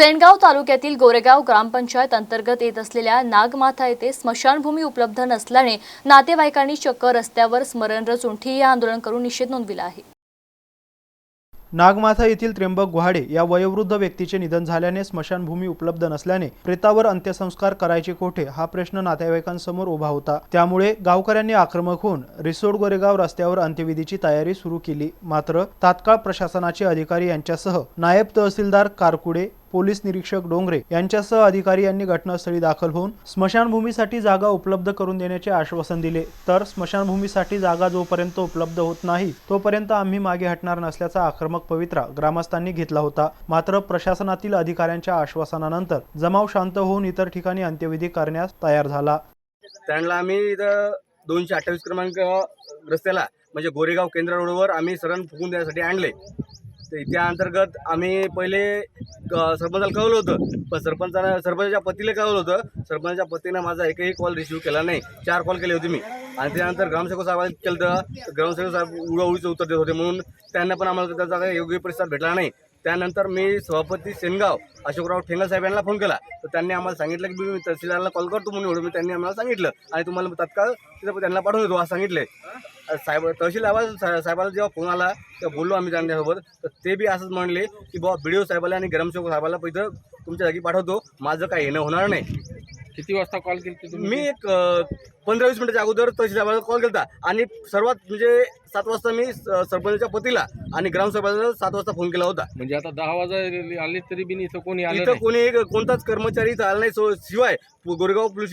सेनगाव तालुक्यातील गोरेगाव ग्रामपंचायत अंतर्गत येत असलेल्या नागमाथा येथे स्मशानभूमी उपलब्ध नसल्याने नातेवाईकांनी चक्क रस्त्यावर स्मरण रचून ठिय्या आंदोलन करून निषेध नोंदविला आहे. नागमाथा येथील त्र्यंबक गुहाडे या वयोवृद्ध व्यक्तीचे निधन झाल्याने स्मशानभूमी उपलब्ध नसल्याने प्रेतावर अंत्यसंस्कार करायचे कोठे हा प्रश्न नातेवाईकांसमोर उभा होता. त्यामुळे गावकऱ्यांनी आक्रमक होऊन रिसोड गोरेगाव रस्त्यावर अंत्यविधीची तयारी सुरू केली. मात्र तात्काळ प्रशासनाचे अधिकारी यांच्यासह नायब तहसीलदार कारकुडे पोलीस निरीक्षक डोंगरे यांच्यासह अधिकारी यांनी घटनास्थळी दाखल होऊन स्मशानभूमीसाठी जागा उपलब्ध करून देण्याचे आश्वासन दिले. तर स्मशानभूमीसाठी जागा जोपर्यंत उपलब्ध होत नाही तोपर्यंत आम्ही मागे हटणार नसल्याचा आक्रमक पवित्रा ग्रामस्थांनी घेतला होता. मात्र प्रशासनातील अधिकाऱ्यांच्या आश्वासनानंतर जमाव शांत होऊन इतर ठिकाणी अंत्यविधी करण्यास तयार झाला. त्यांना आम्ही इथं दोनशे अठ्ठावीस क्रमांक रस्त्याला म्हणजे गोरेगाव केंद्र रोडवर आम्ही सरण फुकून देण्यासाठी आणले. ते त्या अंतर्गत आम्ही पहिले सरपंचाला कळवलं होतं. पण सरपंचानं सरपंचाच्या पतीला कळवलं होतं. सरपंचाच्या पतीनं माझा एकही कॉल रिसिव्ह केला नाही. चार कॉल केले होते मी. आणि त्यानंतर ग्रामसेवक साहेबांनी केलं तर ग्रामसेवक साहेब उडवळीचं उत्तर देत होते म्हणून त्यांना पण आम्हाला त्याचा काही योग्य प्रतिसाद भेटला नाही. त्यानंतर मी सभापती सेनगाव अशोकराव ठेंगल साहेब यांना फोन केला. तर त्यांनी आम्हाला सांगितलं की मी तहसीलदारला कॉल करतो म्हणून एवढं मी त्यांनी आम्हाला सांगितलं. आणि तुम्हाला तात्काळ तिथं त्यांना पाठवून देतो असं सांगितलंय. साहेब तहसील आवाज साहेबाला जेव्हा फोन आला तेव्हा बोललो आम्ही त्यांच्यासोबत. तर ते बी असंच म्हणले की बाबा बी साहेबाला आणि ग्रामसेवक साहेबाला इथं तुमच्या जागी पाठवतो. माझं काही येणं होणार नाही. किती वाजता कॉल केली तुम्ही? मी एक पंधरा वीस मिनिटाच्या अगोदर तहसील साहेबाला कॉल केला आणि सर्वात म्हणजे सात वाजता मी सरपंचाच्या पतीला आणि ग्रामसभेला सात वाजता फोन केला होता. म्हणजे आता दहा वाजा आले तरी बी इथं कोणी आलं इथं नाही. कोणी एक कोणताच कर्मचारी इथं आला नाही. सो शिवाय Goregaon police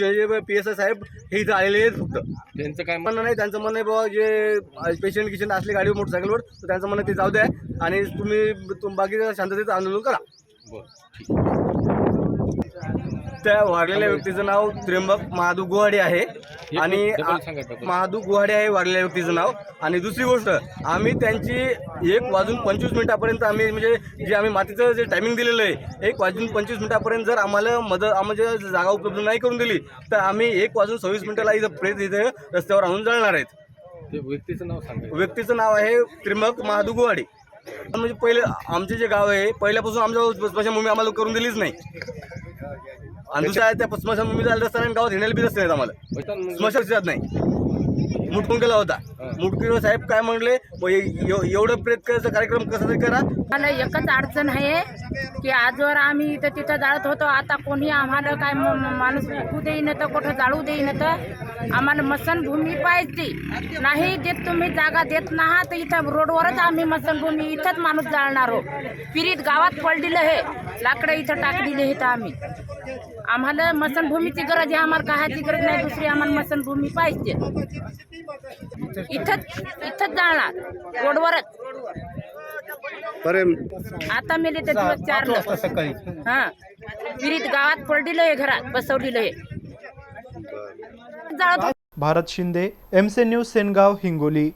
P S I साहेब हे इथं आलेले आहेत फक्त. त्यांचं काय म्हणणं नाही त्यांचं म्हणणं आहे बाबा जे पेशंट गिशंट असले गाडीवर मोटरसायकलवर तर त्यांचं म्हणणं ते जाऊ द्या. आणि तुम्ही तुम बाकी शांततेचं आंदोलन करा. बरं त्या वारलेल्या व्यक्तीचं नाव त्र्यंबक महादू गुहाडे आहे. आणि. महादू गुहाडे आहे वारलेल्या व्यक्तीचं नाव. आणि दुसरी गोष्ट आम्ही त्यांची एक वाजून पंचवीस मिनिटापर्यंत आम्ही म्हणजे जे आम्ही मातीचं जे टायमिंग दिलेलं आहे एक वाजून पंचवीस मिनिटापर्यंत जर आम्हाला मदत आम्हाला जागा उपलब्ध नाही करून दिली तर आम्ही एक वाजून सव्वीस मिनिटाला इथं प्रेत इथे रस्त्यावर आणून जळणार आहेत. व्यक्तीचं नाव सांगा. व्यक्तीचं नाव आहे त्रिंबक महादू गुवाडी म्हणजे पहिले आमचे जे गाव आहे पहिल्यापासून आमच्या स्मशानभूमी आम्हाला करून दिलीच नाही. आणि दुसऱ्या त्या स्मशानभूमीचा रस्ता नाही गावात हिंडायला बी रस्ते नाहीत आम्हाला. स्मशान जात नाही. मुटकून केला होता. मुटकीवर साहेब काय म्हणले? "ब- एव- एवढं प्रेत करायचा कार्यक्रम कसा तरी करा. मला एकच अडचण आहे की आजवर आम्ही इथं तिथं जाळत होतो. आता कोणी आम्हाला काय माणूस विकू देईन तर कुठं जाळू देईन तर आम्हाला मसनभूमी पाहिजे. नाही देत तुम्ही जागा देत नाहा तर इथं रोडवरच आम्ही मसनभूमी इथंच माणूस जाळणार हो पिरीत गावात पडलेलं हे. लाकडं इथं टाकलेले आहेत आम्ही. आम्हाला मसनभूमीची गरज आहे आम्हाला काहाची गरज नाही दुसरी आम्हाला मसनभूमी पाहिजे. इथंच इथंच जाळणार रोडवरच. आता मेले तर दिवस चारलं हा. विहिरीत गावात पडलेलं आहे घरात बसवलेलं आहे. जाळत भारत शिंदे एमसे न्यूज सेनगाव हिंगोली.